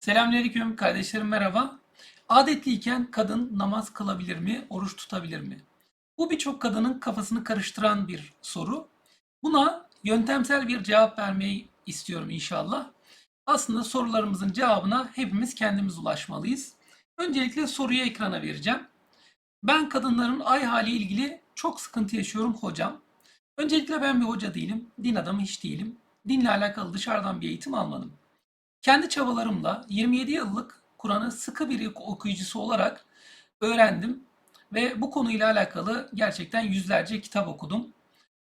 Selamünaleyküm kardeşlerim merhaba. Adetliyken kadın namaz kılabilir mi, oruç tutabilir mi? Bu birçok kadının kafasını karıştıran bir soru. Buna yöntemsel bir cevap vermeyi istiyorum inşallah. Aslında sorularımızın cevabına hepimiz kendimiz ulaşmalıyız. Öncelikle soruyu ekrana vereceğim. Ben kadınların ay hali ilgili çok sıkıntı yaşıyorum hocam. Öncelikle ben bir hoca değilim, din adamı hiç değilim. Dinle alakalı dışarıdan bir eğitim almadım. Kendi çabalarımla 27 yıllık Kur'an'ı sıkı bir okuyucusu olarak öğrendim ve bu konuyla alakalı gerçekten yüzlerce kitap okudum.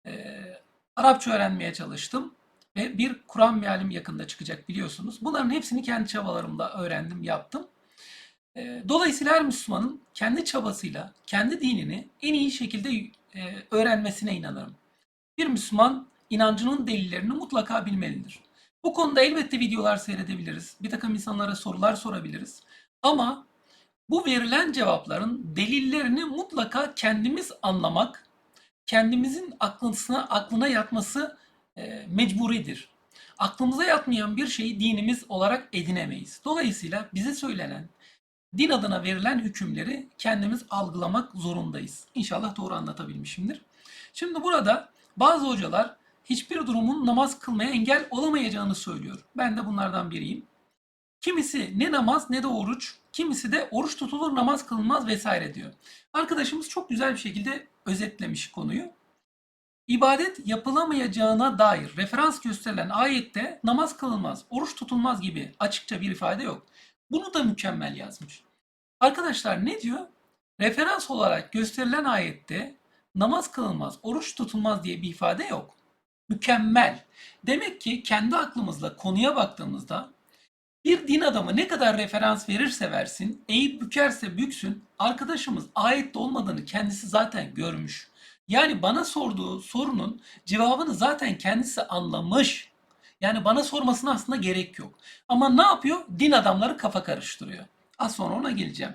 Ee, Arapça öğrenmeye çalıştım ve bir Kur'an mealim yakında çıkacak biliyorsunuz. Bunların hepsini kendi çabalarımla öğrendim, yaptım. Ee, dolayısıyla her Müslümanın kendi çabasıyla kendi dinini en iyi şekilde e, öğrenmesine inanırım. Bir Müslüman inancının delillerini mutlaka bilmelidir. Bu konuda elbette videolar seyredebiliriz. Bir takım insanlara sorular sorabiliriz. Ama bu verilen cevapların delillerini mutlaka kendimiz anlamak, kendimizin aklına, aklına yatması e, mecburidir. Aklımıza yatmayan bir şeyi dinimiz olarak edinemeyiz. Dolayısıyla bize söylenen din adına verilen hükümleri kendimiz algılamak zorundayız. İnşallah doğru anlatabilmişimdir. Şimdi burada bazı hocalar hiçbir durumun namaz kılmaya engel olamayacağını söylüyor. Ben de bunlardan biriyim. Kimisi ne namaz ne de oruç, kimisi de oruç tutulur namaz kılınmaz vesaire diyor. Arkadaşımız çok güzel bir şekilde özetlemiş konuyu. İbadet yapılamayacağına dair referans gösterilen ayette namaz kılınmaz, oruç tutulmaz gibi açıkça bir ifade yok. Bunu da mükemmel yazmış. Arkadaşlar ne diyor? Referans olarak gösterilen ayette namaz kılınmaz, oruç tutulmaz diye bir ifade yok. Mükemmel. Demek ki kendi aklımızla konuya baktığımızda bir din adamı ne kadar referans verirse versin, eğip bükerse büksün, arkadaşımız ayette olmadığını kendisi zaten görmüş. Yani bana sorduğu sorunun cevabını zaten kendisi anlamış. Yani bana sormasına aslında gerek yok. Ama ne yapıyor? Din adamları kafa karıştırıyor. Az sonra ona geleceğim.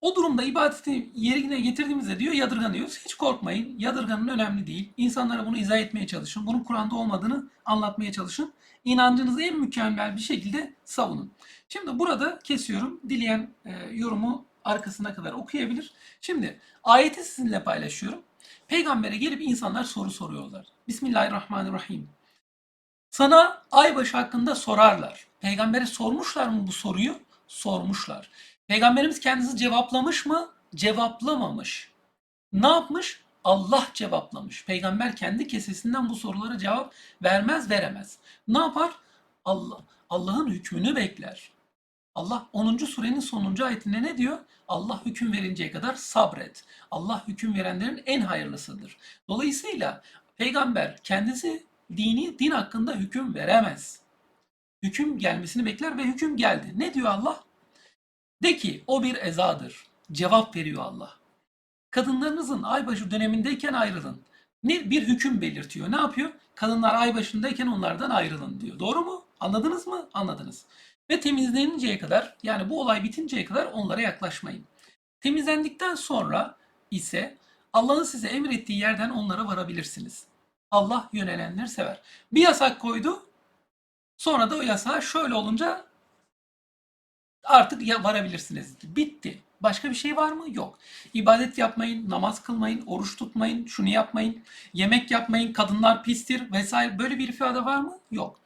O durumda ibadeti yerine getirdiğimizde diyor yadırganıyoruz. Hiç korkmayın. Yadırganın önemli değil. İnsanlara bunu izah etmeye çalışın. Bunun Kur'an'da olmadığını anlatmaya çalışın. İnancınızı en mükemmel bir şekilde savunun. Şimdi burada kesiyorum. Dileyen e, yorumu arkasına kadar okuyabilir. Şimdi ayeti sizinle paylaşıyorum. Peygambere gelip insanlar soru soruyorlar. Bismillahirrahmanirrahim. Sana aybaşı hakkında sorarlar. Peygambere sormuşlar mı bu soruyu? Sormuşlar. Peygamberimiz kendisi cevaplamış mı? Cevaplamamış. Ne yapmış? Allah cevaplamış. Peygamber kendi kesesinden bu sorulara cevap vermez, veremez. Ne yapar? Allah Allah'ın hükmünü bekler. Allah 10. surenin sonuncu ayetinde ne diyor? Allah hüküm verinceye kadar sabret. Allah hüküm verenlerin en hayırlısıdır. Dolayısıyla peygamber kendisi dini din hakkında hüküm veremez. Hüküm gelmesini bekler ve hüküm geldi. Ne diyor Allah? De ki o bir ezadır. Cevap veriyor Allah. Kadınlarınızın aybaşı dönemindeyken ayrılın. Ne bir hüküm belirtiyor. Ne yapıyor? Kadınlar aybaşındayken onlardan ayrılın diyor. Doğru mu? Anladınız mı? Anladınız. Ve temizleninceye kadar yani bu olay bitinceye kadar onlara yaklaşmayın. Temizlendikten sonra ise Allah'ın size emrettiği yerden onlara varabilirsiniz. Allah yönelenleri sever. Bir yasak koydu. Sonra da o yasağa şöyle olunca artık varabilirsiniz. Bitti. Başka bir şey var mı? Yok. İbadet yapmayın, namaz kılmayın, oruç tutmayın, şunu yapmayın, yemek yapmayın, kadınlar pistir vesaire böyle bir ifade var mı? Yok.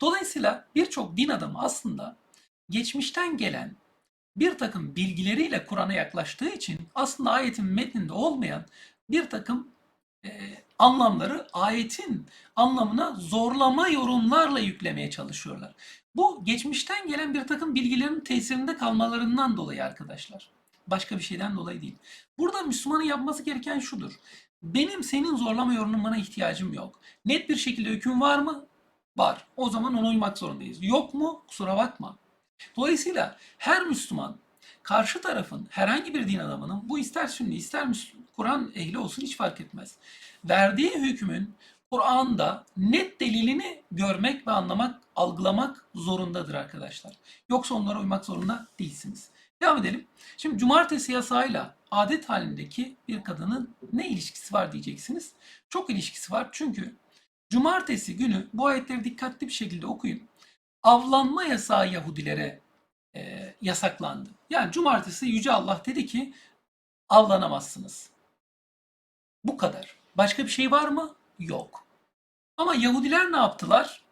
Dolayısıyla birçok din adamı aslında geçmişten gelen bir takım bilgileriyle Kur'an'a yaklaştığı için aslında ayetin metninde olmayan bir takım e, anlamları ayetin anlamına zorlama yorumlarla yüklemeye çalışıyorlar. Bu geçmişten gelen bir takım bilgilerin tesirinde kalmalarından dolayı arkadaşlar. Başka bir şeyden dolayı değil. Burada Müslümanın yapması gereken şudur. Benim senin zorlama yorumlamana ihtiyacım yok. Net bir şekilde hüküm var mı? Var. O zaman ona uymak zorundayız. Yok mu? Kusura bakma. Dolayısıyla her Müslüman karşı tarafın herhangi bir din adamının bu ister Sünni ister Kur'an ehli olsun hiç fark etmez. Verdiği hükmün Kur'an'da net delilini görmek ve anlamak, algılamak zorundadır arkadaşlar. Yoksa onlara uymak zorunda değilsiniz. Devam edelim. Şimdi cumartesi yasağıyla adet halindeki bir kadının ne ilişkisi var diyeceksiniz. Çok ilişkisi var çünkü cumartesi günü bu ayetleri dikkatli bir şekilde okuyun. avlanma yasağı Yahudilere e, yasaklandı. Yani cumartesi Yüce Allah dedi ki avlanamazsınız. Bu kadar. Başka bir şey var mı? Yok. Ama Yahudiler ne yaptılar?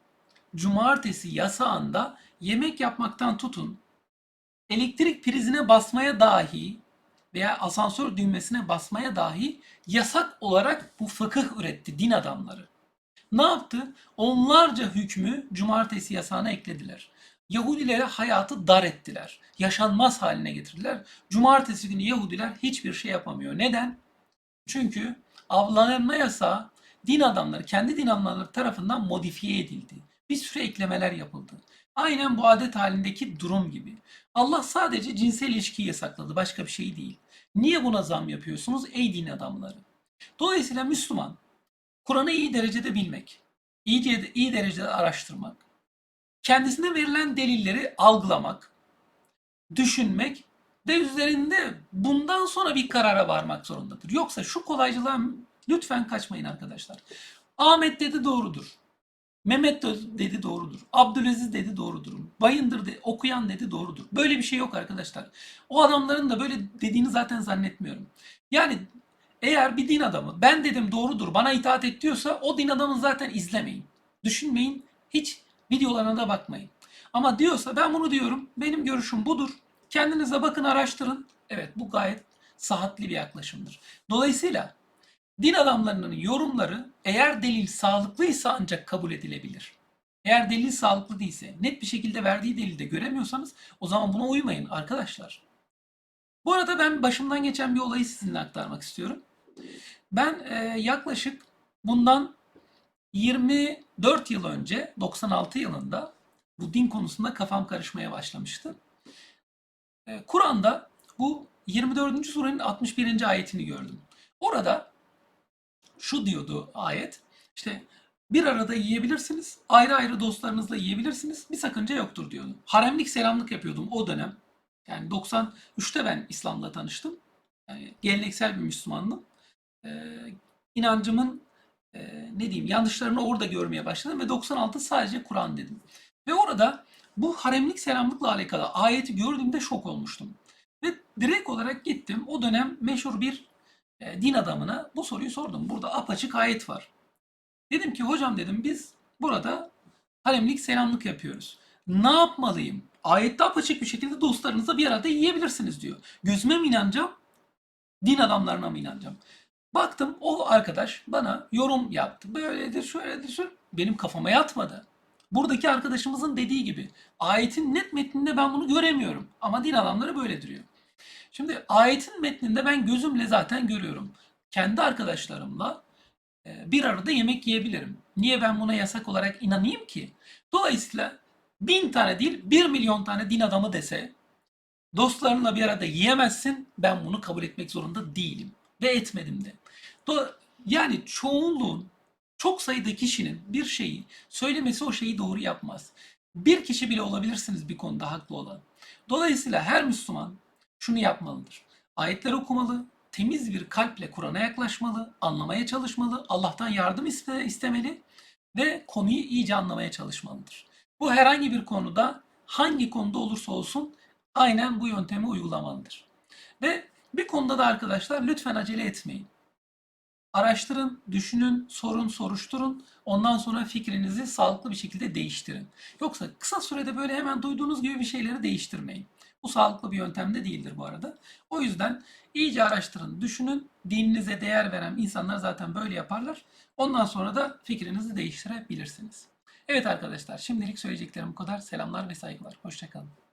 Cumartesi yasağında yemek yapmaktan tutun, elektrik prizine basmaya dahi veya asansör düğmesine basmaya dahi yasak olarak bu fıkıh üretti din adamları. Ne yaptı? Onlarca hükmü cumartesi yasağına eklediler. Yahudilere hayatı dar ettiler. Yaşanmaz haline getirdiler. Cumartesi günü Yahudiler hiçbir şey yapamıyor. Neden? Çünkü avlanma yasağı din adamları, kendi din adamları tarafından modifiye edildi. Bir sürü eklemeler yapıldı. Aynen bu adet halindeki durum gibi. Allah sadece cinsel ilişkiyi yasakladı, başka bir şey değil. Niye buna zam yapıyorsunuz ey din adamları? Dolayısıyla Müslüman, Kur'an'ı iyi derecede bilmek, iyi, iyi derecede araştırmak, kendisine verilen delilleri algılamak, düşünmek ve üzerinde bundan sonra bir karara varmak zorundadır. Yoksa şu kolaycılığa lütfen kaçmayın arkadaşlar. Ahmet dedi doğrudur. Mehmet dedi doğrudur. Abdülaziz dedi doğrudur. Bayındır de, okuyan dedi doğrudur. Böyle bir şey yok arkadaşlar. O adamların da böyle dediğini zaten zannetmiyorum. Yani eğer bir din adamı ben dedim doğrudur bana itaat et diyorsa o din adamını zaten izlemeyin. Düşünmeyin. Hiç videolarına da bakmayın. Ama diyorsa ben bunu diyorum. Benim görüşüm budur. Kendinize bakın araştırın. Evet bu gayet sahatli bir yaklaşımdır. Dolayısıyla din adamlarının yorumları eğer delil sağlıklıysa ancak kabul edilebilir. Eğer delil sağlıklı değilse, net bir şekilde verdiği delilde göremiyorsanız o zaman buna uymayın arkadaşlar. Bu arada ben başımdan geçen bir olayı sizinle aktarmak istiyorum. Ben e, yaklaşık bundan 24 yıl önce 96 yılında bu din konusunda kafam karışmaya başlamıştı. E, Kur'an'da bu 24. surenin 61. ayetini gördüm. Orada şu diyordu ayet. İşte bir arada yiyebilirsiniz, ayrı ayrı dostlarınızla yiyebilirsiniz. Bir sakınca yoktur diyordu. Haremlik selamlık yapıyordum o dönem. Yani 93'te ben İslam'la tanıştım. Yani geleneksel bir Müslümandım. Ee, inancımın e, ne diyeyim yanlışlarını orada görmeye başladım ve 96 sadece Kur'an dedim. Ve orada bu haremlik selamlıkla alakalı ayeti gördüğümde şok olmuştum. Ve direkt olarak gittim o dönem meşhur bir e, din adamına bu soruyu sordum. Burada apaçık ayet var. Dedim ki hocam dedim biz burada haremlik selamlık yapıyoruz. Ne yapmalıyım? Ayette apaçık bir şekilde dostlarınızla bir arada yiyebilirsiniz diyor. Gözüme mi inanacağım? Din adamlarına mı inanacağım? Baktım o arkadaş bana yorum yaptı. Böyledir, şöyledir, şöyle. Benim kafama yatmadı. Buradaki arkadaşımızın dediği gibi ayetin net metninde ben bunu göremiyorum. Ama din adamları böyle diyor. Şimdi ayetin metninde ben gözümle zaten görüyorum. Kendi arkadaşlarımla e, bir arada yemek yiyebilirim. Niye ben buna yasak olarak inanayım ki? Dolayısıyla bin tane değil bir milyon tane din adamı dese dostlarınla bir arada yiyemezsin ben bunu kabul etmek zorunda değilim. Ve etmedim de. Yani çoğunluğun çok sayıda kişinin bir şeyi söylemesi o şeyi doğru yapmaz. Bir kişi bile olabilirsiniz bir konuda haklı olan. Dolayısıyla her Müslüman şunu yapmalıdır. Ayetler okumalı, temiz bir kalple Kur'an'a yaklaşmalı, anlamaya çalışmalı, Allah'tan yardım iste, istemeli ve konuyu iyice anlamaya çalışmalıdır. Bu herhangi bir konuda hangi konuda olursa olsun aynen bu yöntemi uygulamalıdır. Ve bir konuda da arkadaşlar lütfen acele etmeyin. Araştırın, düşünün, sorun, soruşturun. Ondan sonra fikrinizi sağlıklı bir şekilde değiştirin. Yoksa kısa sürede böyle hemen duyduğunuz gibi bir şeyleri değiştirmeyin. Bu sağlıklı bir yöntem de değildir bu arada. O yüzden iyice araştırın, düşünün. Dininize değer veren insanlar zaten böyle yaparlar. Ondan sonra da fikrinizi değiştirebilirsiniz. Evet arkadaşlar şimdilik söyleyeceklerim bu kadar. Selamlar ve saygılar. Hoşçakalın.